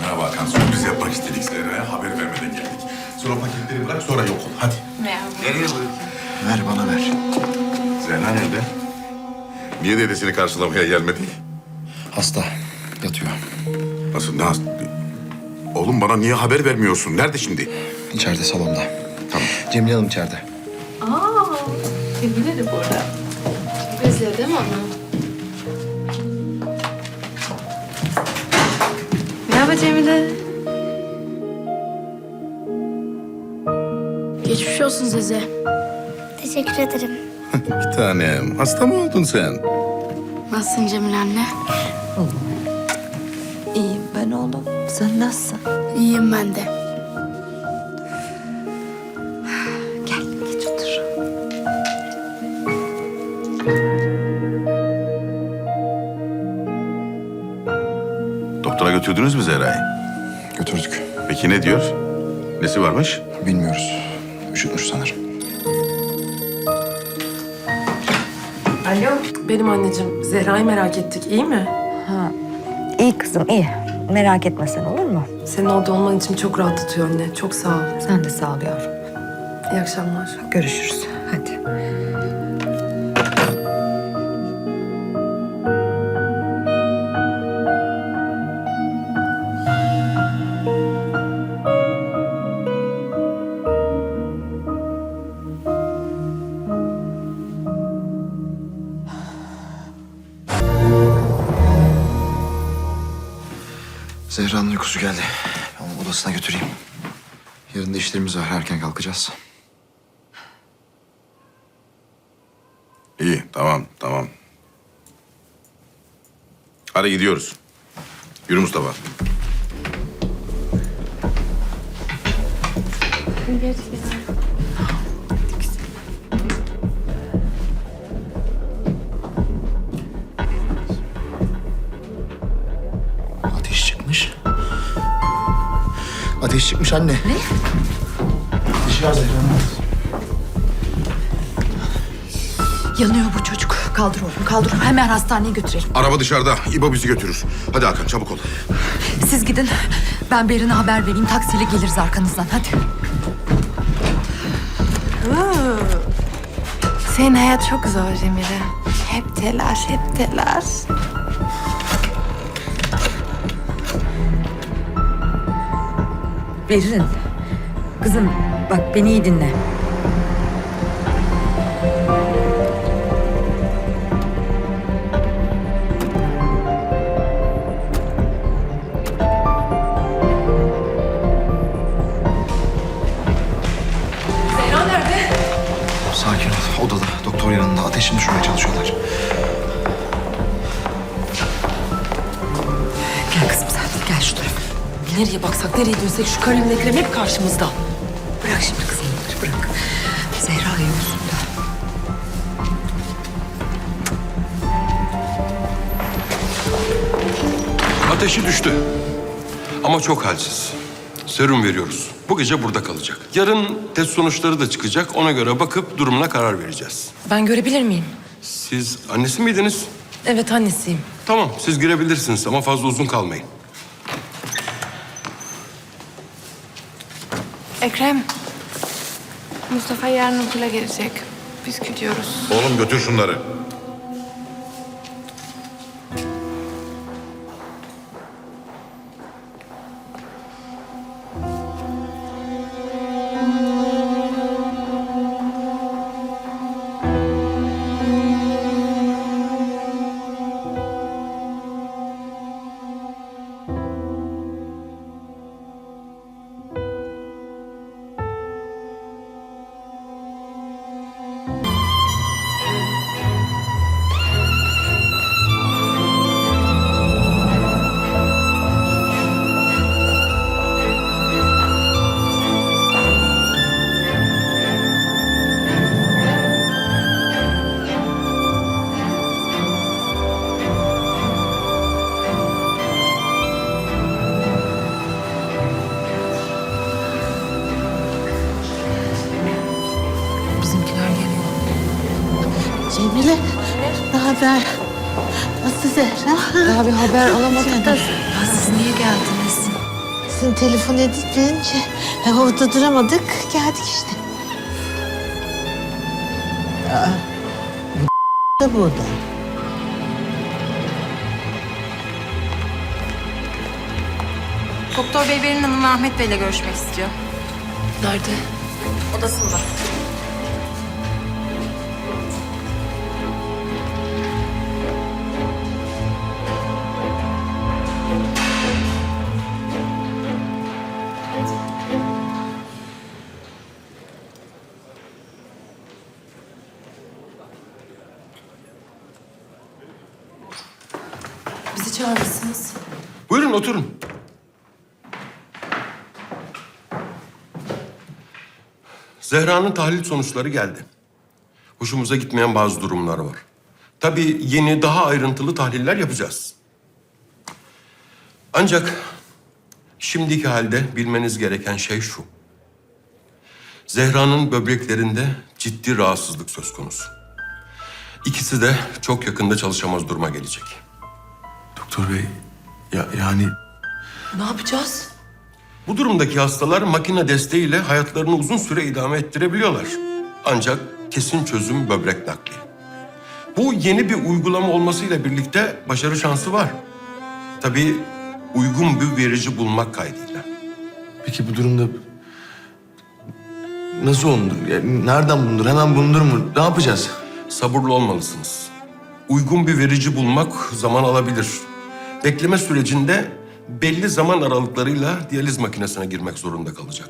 Merhaba Hakan. Sürpriz yapmak istedik Zehra'ya. Haber vermeden geldik. Sonra paketleri bırak sonra yok ol. Hadi. Nereye bırakayım? Ver bana ver. Zehra nerede? Niye dedesini karşılamaya gelmedi? Hasta. Yatıyor. Nasıl? Ne hast- Oğlum bana niye haber vermiyorsun? Nerede şimdi? İçeride salonda. Tamam. Cemile Hanım içeride. Aa, Cemile de burada. Özledim onu. Merhaba Cemile. Geçmiş olsun Zeze. Teşekkür ederim. Bir tanem. Hasta mı oldun sen? Nasılsın Cemil anne? İyiyim ben oğlum. Sen nasılsın? İyiyim ben de. Götürdünüz mü Zehra'yı? Götürdük. Peki ne diyor? Nesi varmış? Bilmiyoruz. Üşütmüş sanırım. Alo. Benim anneciğim. Zehra'yı merak ettik. İyi mi? İyi kızım iyi. Merak etme sen olur mu? Senin orada olman için çok rahatlatıyor anne. Çok sağ ol. Sen de sağ ol yavrum. İyi akşamlar. Görüşürüz. Zehra'nın uykusu geldi. Ben onu odasına götüreyim. Yarın da işlerimiz var. Erken kalkacağız. İyi, tamam, tamam. Hadi gidiyoruz. Yürü Mustafa. Ateş Ateş çıkmış anne. Ne? Ateşi var Zehra'nın. Yanıyor bu çocuk. Kaldır oğlum kaldır. Hemen hastaneye götürelim. Araba dışarıda. İbo bizi götürür. Hadi Hakan çabuk ol. Siz gidin. Ben Berin'e haber vereyim. Taksiyle geliriz arkanızdan. Hadi. Senin hayat çok zor Cemile. Hep telaş, hep telaş. Berin. Kızım bak beni iyi dinle. Nereye baksak, nereye dönsek şu Karim Ekrem hep karşımızda. Bırak şimdi kızım bunları bırak. Zehra iyi olsun da. Ateşi düştü. Ama çok halsiz. Serum veriyoruz. Bu gece burada kalacak. Yarın test sonuçları da çıkacak. Ona göre bakıp durumuna karar vereceğiz. Ben görebilir miyim? Siz annesi miydiniz? Evet annesiyim. Tamam, siz girebilirsiniz ama fazla uzun kalmayın. Ekrem, Mustafa yarın okula gelecek. Biz gidiyoruz. Oğlum götür şunları. Zehra? Daha bir haber alamadık. Ya siz niye geldiniz? Sen telefon edince e, orada duramadık. Geldik işte. Aa, bu da burada. Doktor Bey Berin Hanım Ahmet Bey'le görüşmek istiyor. Nerede? Odasında. Buyurun oturun. Zehra'nın tahlil sonuçları geldi. Hoşumuza gitmeyen bazı durumlar var. Tabii yeni daha ayrıntılı tahliller yapacağız. Ancak şimdiki halde bilmeniz gereken şey şu. Zehra'nın böbreklerinde ciddi rahatsızlık söz konusu. İkisi de çok yakında çalışamaz duruma gelecek. Doktor bey ya yani Ne yapacağız? Bu durumdaki hastalar makine desteğiyle hayatlarını uzun süre idame ettirebiliyorlar. Ancak kesin çözüm böbrek nakli. Bu yeni bir uygulama olmasıyla birlikte başarı şansı var. Tabii uygun bir verici bulmak kaydıyla. Peki bu durumda nasıl olunur? Yani nereden bulunur? Hemen bulunur mu? Ne yapacağız? Sabırlı olmalısınız. Uygun bir verici bulmak zaman alabilir. Bekleme sürecinde belli zaman aralıklarıyla diyaliz makinesine girmek zorunda kalacak.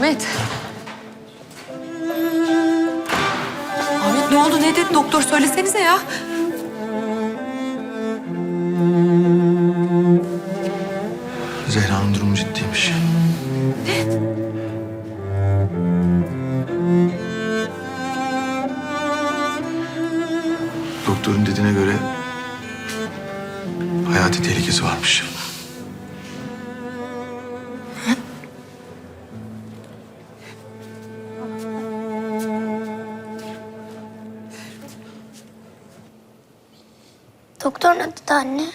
Ahmet. Ahmet ne oldu? Ne dedi doktor? Söylesenize ya. Zehra'nın durumu ciddiymiş. Doktorun dediğine göre hayati tehlikesi varmış. Dedi anne?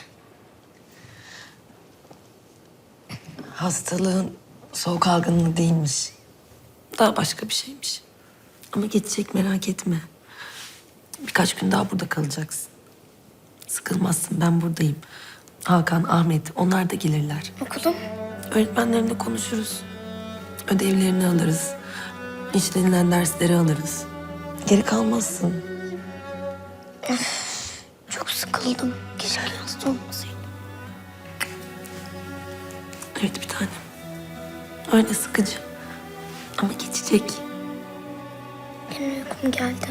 Hastalığın soğuk algınlığı değilmiş. Daha başka bir şeymiş. Ama geçecek merak etme. Birkaç gün daha burada kalacaksın. Sıkılmazsın ben buradayım. Hakan, Ahmet onlar da gelirler. Okulum. Öğretmenlerinle konuşuruz. Ödevlerini alırız. İşlenilen dersleri alırız. Geri kalmazsın. Çok sıkıldım. Keşke hasta olmasaydım. Evet bir tanem. Öyle sıkıcı. Ama geçecek. Benim uykum geldi.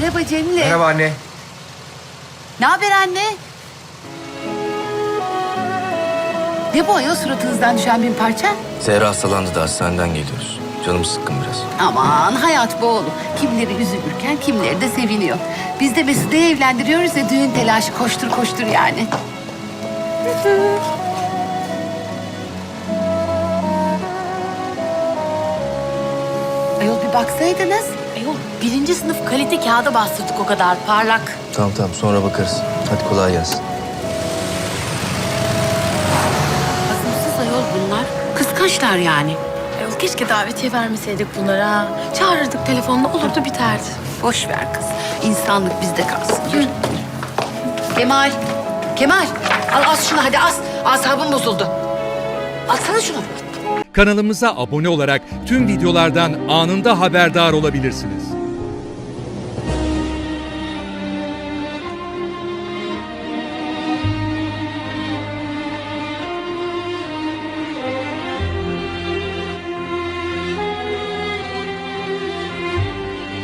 Merhaba Cemile. Merhaba anne. Ne haber anne? Ne bu ayol suratınızdan düşen bir parça? Zehra hastalandı da hastaneden geliyoruz. Canım sıkkın biraz. Aman hayat bu oğlum. Kimleri üzülürken kimleri de seviniyor. Biz de Mesude'yi evlendiriyoruz ya düğün telaşı koştur koştur yani. Ayol bir baksaydınız. Ayol birinci sınıf kalite kağıda bastırdık o kadar parlak. Tamam tamam sonra bakarız. Hadi kolay gelsin. Hazımsız ayol bunlar. Kıskançlar yani. Ayol keşke davetiye vermeseydik bunlara. Çağırırdık telefonla olurdu biterdi. Boş ver kız. İnsanlık bizde kalsın. Yürü. Kemal. Kemal. Al as şunu hadi as. Asabım bozuldu. Alsana şunu. Kanalımıza abone olarak tüm videolardan anında haberdar olabilirsiniz.